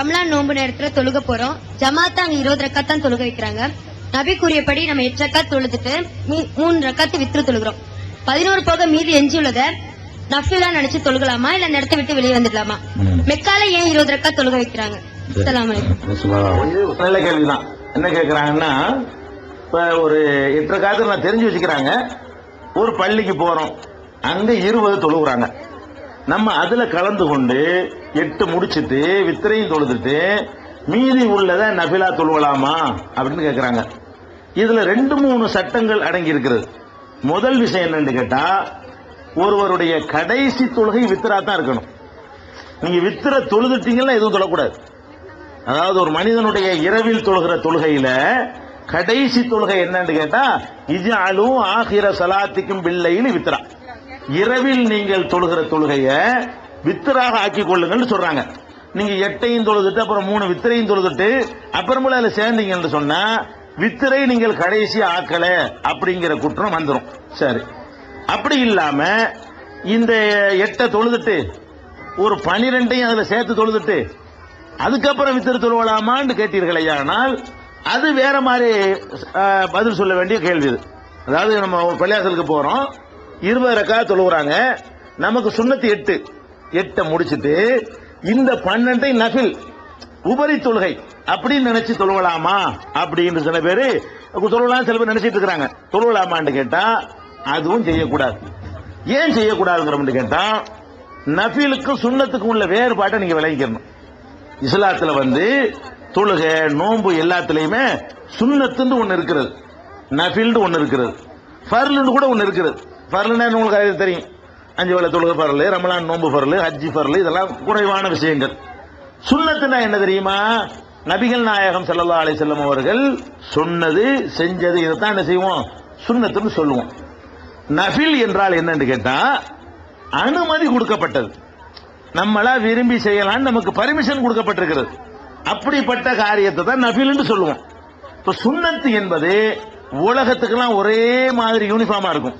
ரம்லான் நோன்பு நேரத்துல தொழுக போறோம். ஜமாத்தா அங்க இருபது ரக்காத் தான் தொழுக வைக்கிறாங்க. நபி கூறியபடி நம்ம எட்டு ரக்காத் தொழுதுட்டு மூணு ரக்காத்து வித்ரு தொழுகிறோம். பதினோரு போக மீதி எஞ்சி உள்ளத நஃபிலா நினைச்சு தொழுகலாமா? இல்ல அந்த இடத்த விட்டு வெளியே வந்துடலாமா. மெக்கால ஏன் இருபது ரக்காத் தொழுக வைக்கிறாங்க? நல்ல கேள்விதான். என்ன கேக்குறாங்கன்னா இப்ப ஒரு எட்டு காலத்துல நான் தெரிஞ்சு வச்சுக்கிறாங்க. ஒரு பள்ளிக்கு போறோம். அங்க இருபது தொழுகிறாங்க. நம்ம அதுல கலந்து கொண்டு எட்டு முடிச்சிட்டு வித்திரையும் தொழுதுட்டு மீதி உள்ளத நபிலா தொழுவலாமா அப்படின்னு கேக்குறாங்க. இதுல ரெண்டு மூணு சட்டங்கள் அடங்கி இருக்கிறது. முதல் விஷயம் என்னன்னு கேட்டா ஒருவருடைய கடைசி தொழுகை வித்திரா தான் இருக்கணும். நீங்க வித்திர தொழுதுட்டீங்கன்னா எதுவும் தொழக்கூடாது. அதாவது ஒரு மனிதனுடைய இரவில் தொழுகிற தொழுகையில கடைசி தொழுகை என்னன்னு கேட்டா இஜாலும் ஆகிர சலாத்திக்கும் பிள்ளையில் வித்திரா இரவில் நீங்கள் தொழுகிற தொழுகைய வித்தராக ஆக்கி கொள்ளுங்கன்னு சொல்றாங்க. நீங்க எட்டையும் தொழுதுட்டு அப்புறம் மூணு வித்திரையும் தொழுதுட்டு அப்புறமேல அதுல சேர்ந்தீங்கன்னு சொன்னா வித்திரை நீங்கள் கடைசி ஆக்கல அப்படிங்கிற குற்றம் வந்துடும் சரி. அப்படி இல்லாம இந்த எட்டை தொழுதுட்டு ஒரு பனிரெண்டையும் அதுல சேர்த்து தொழுதுட்டு அதுக்கப்புறம் வித்திர தொழுவலாமான்னு கேட்டீர்கள் ஆனால் அது வேற மாதிரி பதில் சொல்ல வேண்டிய கேள்வி இது. அதாவது நம்ம ஒரு பள்ளியாசலுக்கு போறோம். இருபது ரக்கா தொழுகிறாங்க நமக்கு சுண்ணத்து எட்டு. எட்டை முடிச்சிட்டு இந்த பன்னெண்டை நஃபில் உபரி தொழுகை. அப்படின்னு நினைச்சு தொழுவலாமா? அப்படின்னு சில பேர் தொழுவலாம் சில பேர் நினைச்சிட்டு இருக்கிறாங்க. தொழுவலாமான்னு கேட்டா அதுவும் செய்யக்கூடாது. ஏன் செய்யக்கூடாதுங்கிறோம்னு கேட்டா நஃபிலுக்கும் சுண்ணத்துக்கும் உள்ள வேறுபாட்டை நீங்க விளங்கிக்கணும். இஸ்லாத்துல வந்து தொழுகை நோன்பு எல்லாத்துலயுமே சுண்ணத்துன்னு ஒன்று இருக்கிறது. நஃபில்னு ஒன்று இருக்கிறது. ஃபர்லுன்னு கூட ஒன்று இருக்கிறது. ஃபர்லுன்னா உங்களுக்கு அது தெரியும். அஞ்சு வேலை தொழுக ஃபர்லு ரமலான் நோன்பு ஃபர்லு ஹஜ்ஜி பரல் இதெல்லாம் குறைவான விஷயங்கள். சுண்ணத்துனா என்ன தெரியுமா? நபிகள் நாயகம் செல்லல்லா அலை வஸல்லம் அவர்கள் சொன்னது செஞ்சது இதைத்தான் என்ன செய்வோம்? சுண்ணத்துன்னு சொல்லுவோம். நஃபில் என்றால் என்னன்னு கேட்டா அனுமதி கொடுக்கப்பட்டது. நம்மளா விரும்பி செய்யலாம்னு நமக்கு பர்மிஷன் கொடுக்கப்பட்டிருக்கிறது. அப்படிப்பட்ட காரியத்தை தான் நபில்னு சொல்லுவோம். இப்போ சுண்ணத்து என்பது உலகத்துக்கெல்லாம் ஒரே மாதிரி யூனிஃபார்மா இருக்கும்.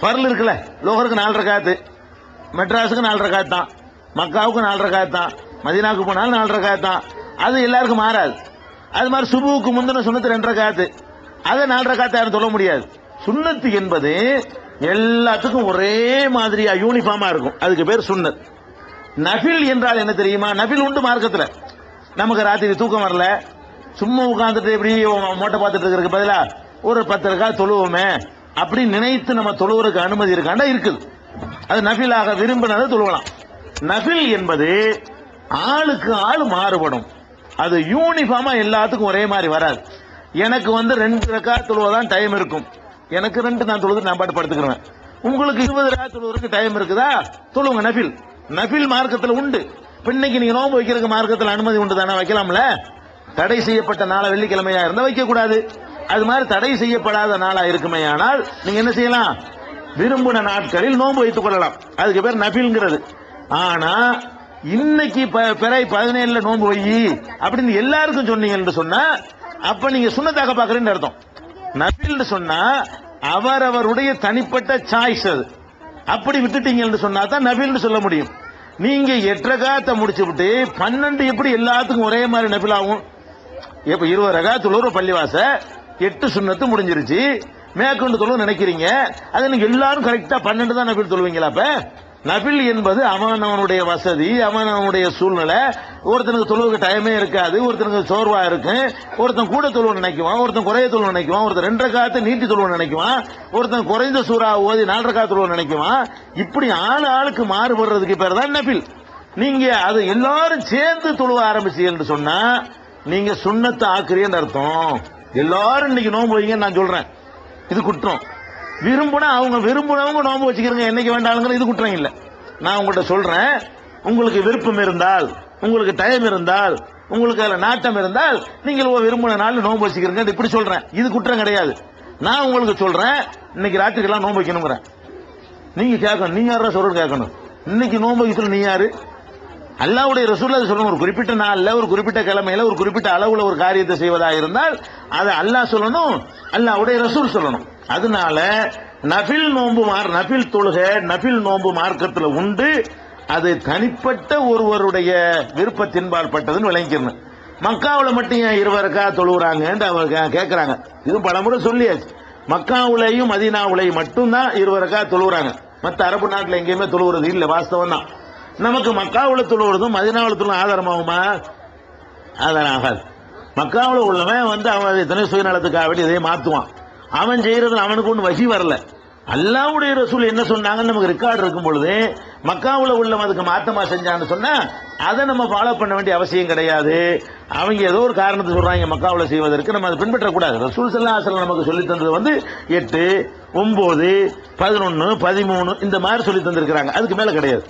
பரல் இருக்குல்ல லோகருக்கு நாலு ரகாத்து மெட்ராஸுக்கு நாலு ரகாத்து தான் மக்காவுக்கு நாலு ரகாத்து தான் மதினாவுக்கு போனாலும் நாலு ரகாத்து தான். அது எல்லாருக்கும் மாறாது. அது மாதிரி சுபுவுக்கு முந்தின சுண்ணத்து ரெண்டு ரகாத்து அதை நாலு ரகாத்து யாரும் சொல்ல முடியாது. சுண்ணத்து என்பது எல்லாத்துக்கும் ஒரே மாதிரியா யூனிஃபார்மா இருக்கும். அதுக்கு பேர் சுண்ணத். நபில் என்றால் என்ன தெரியுமா? நபில் உண்டு மார்க்கத்தில். நமக்கு ராத்திரி தூக்கம் வரல. சும்மா உட்காந்துட்டு இப்படி மோட்டை பார்த்துட்டு இருக்கிறதுக்கு பதிலாக ஒரு பத்து ரக்கா தொழுவோமே. அப்படி நினைத்து நம்ம தொழுவருக்கு அனுமதி இருக்காண்டா? இருக்குது. அது நபிலாக விரும்பினதை தொழுவலாம். நபில் என்பது ஆளுக்கு ஆள் மாறுபடும். அது யூனிஃபார்மா எல்லாத்துக்கும் ஒரே மாதிரி வராது. எனக்கு வந்து ரெண்டு ரக்கா தொழுவதான் டைம் இருக்கும். எனக்கு ரெண்டு நான் தொழுது நான் பாட்டு படுத்துக்கிறேன் உங்களுக்கு இருபது ரக்கா தொழுவதற்கு டைம் இருக்குதா? தொழுவுங்க நபில் நபில் மார்க்கத்தில் உண்டு. பின்னைக்கு இன்னைக்கு நீங்க நோன்பு வைக்கிறதுக்கு மார்க்கத்தில் அனுமதி உண்டு தானே வைக்கலாம்ல? தடை செய்யப்பட்ட நாளை வெள்ளிக்கிழமையா இருந்தா வைக்க கூடாது அது மாதிரி தடை செய்யப்படாத நாளா இருக்குமேயானால் நீங்க என்ன செய்யலாம்? விரும்பின நாட்களில் நோன்பு வைத்துக் கொள்ளலாம். அதுக்கு பேர் நபில்ங்கிறது ஆனா இன்னைக்கு ப- பிறை பதினேழுல நோன்பு வை அப்படின்னு எல்லாருக்கும் சொன்னீங்கன்னு சொன்னா அப்ப நீங்க சுண்ணத்தாக பாக்குறேன்னு அர்த்தம். நபில்னு சொன்னா அவரவருடைய தனிப்பட்ட சாய்ஸ் அது. அப்படி விட்டுட்டீங்கன்னு சொன்னா தான் நபில்னு சொல்ல முடியும். நீங்க எட்டரகாத்தை முடிச்சு விட்டு பன்னெண்டு எப்படி எல்லாத்துக்கும் ஒரே மாதிரி நபிலாகும் இப்ப இருபது ரகா ஒரு பள்ளிவாச எட்டு சுண்ணத்து முடிஞ்சிருச்சு. மேற்கொண்டு தொழுவு நினைக்கிறீங்க. அது நீங்க எல்லாரும் கரெக்டா பன்னெண்டு தான் நபில் தொழுவீங்களா அப்ப? நபில் என்பது அவன் அவனுடைய வசதி அவன் அவனுடைய சூழ்நிலை. ஒருத்தனுக்கு தொழுவுக்கு டைமே இருக்காது ஒருத்தனுக்கு சோர்வா இருக்கும். ஒருத்தன் கூட தொழுவ நினைக்குவான் ஒருத்தன் குறைய தொழுவ நினைக்குவான் ஒருத்தன் ரெண்டரை காத்து நீட்டி தொழுவ நினைக்குவான் ஒருத்தன் குறைந்த சூறா ஓதி நாலரை காத்து தொழுவ நினைக்குவான். இப்படி ஆளு ஆளுக்கு மாறுபடுறதுக்கு பேர் தான் நபில். நீங்க அது எல்லாரும் சேர்ந்து தொழுவ ஆரம்பிச்சீங்கன்னு சொன்னா நீங்க சுண்ணத்தை ஆக்குறீன்னு அர்த்தம். எல்லாரும் இன்னைக்கு நோன்பு வைங்கன்னு நான் சொல்றேன். இது குற்றம். விரும்புனா அவங்க விரும்புனவங்க நோன்பு வச்சுக்கிறங்க என்னைக்கு வேண்டாலுங்கிற இது குற்றம் இல்லை. நான் உங்கள்கிட்ட சொல்றேன் உங்களுக்கு விருப்பம் இருந்தால் உங்களுக்கு டைம் இருந்தால் உங்களுக்கு அதில் நாட்டம் இருந்தால் நீங்கள் விரும்பின நாள் நோன்பு வச்சுக்கிறீங்க இப்படி சொல்றேன். இது குற்றம் கிடையாது. நான் உங்களுக்கு சொல்றேன் இன்னைக்கு ராத்திரிக்கெல்லாம் நோன்பு வைக்கணுங்கிறேன் நீங்க கேட்கணும் நீங்க யாரா சொல்றது கேட்கணும்? இன்னைக்கு நோன்பு வைக்கணும் நீ யாரு? அல்லாவுடைய ரசூல் அது சொல்லணும் ஒரு குறிப்பிட்ட நாள்ல ஒரு குறிப்பிட்ட கிழமையில ஒரு குறிப்பிட்ட அளவுல ஒரு காரியத்தை செய்வதா இருந்தால் அதை அல்லாஹ் சொல்லணும் அல்லாவுடைய ரசூல் சொல்லணும். அதனால நபில் நோன்பு மார் நபில் தொழுகை நபில் நோன்பு மார்க்கத்துல உண்டு. அது தனிப்பட்ட ஒருவருடைய விருப்பத்தின்பால் பட்டதுன்னு விளங்கிக்கணும். மக்காவில் மட்டும் ஏன் இருவருக்கா தொழுகிறாங்கன்ட்டு அவங்க கேட்குறாங்க இதுவும் பல பலமுறை சொல்லியாச்சு. மக்காவுலையும் மதீனாவுலையும் மட்டும்தான் இருவருக்கா தொழுகிறாங்க மற்ற அரபு நாட்டில் எங்கேயுமே தொழுகிறது இல்லை வாஸ்தவம் தான் நமக்கு மக்காவுல தொழுகிறதும் மதீனாவுல தொழும் ஆதாரமாகுமா? ஆதாரம் ஆகாது மக்காவில் உள்ளவன் வந்து அவன் இத்தனை சுயநலத்துக்காக வேண்டி இதையே மாற்றுவான் அவன் செய்கிறது அவனுக்கு ஒன்றும் வகி வரல. அல்லாவுடைய ரசூல் என்ன சொன்னாங்கன்னு நமக்கு ரெக்கார்டு இருக்கும் பொழுது மக்காவில் உள்ளவன் அதுக்கு மாத்தமா செஞ்சான்னு சொன்னா அதை நம்ம ஃபாலோ பண்ண வேண்டிய அவசியம் கிடையாது. அவங்க ஏதோ ஒரு காரணத்தை சொல்றாங்க மக்காவில் செய்வதற்கு நம்ம அதை பின்பற்றக்கூடாது. ரசூல் சல்லா அசலம் நமக்கு சொல்லி தந்தது வந்து எட்டு ஒன்பது பதினொன்று பதிமூணு இந்த மாதிரி சொல்லி தந்திருக்கிறாங்க. அதுக்கு மேலே கிடையாது.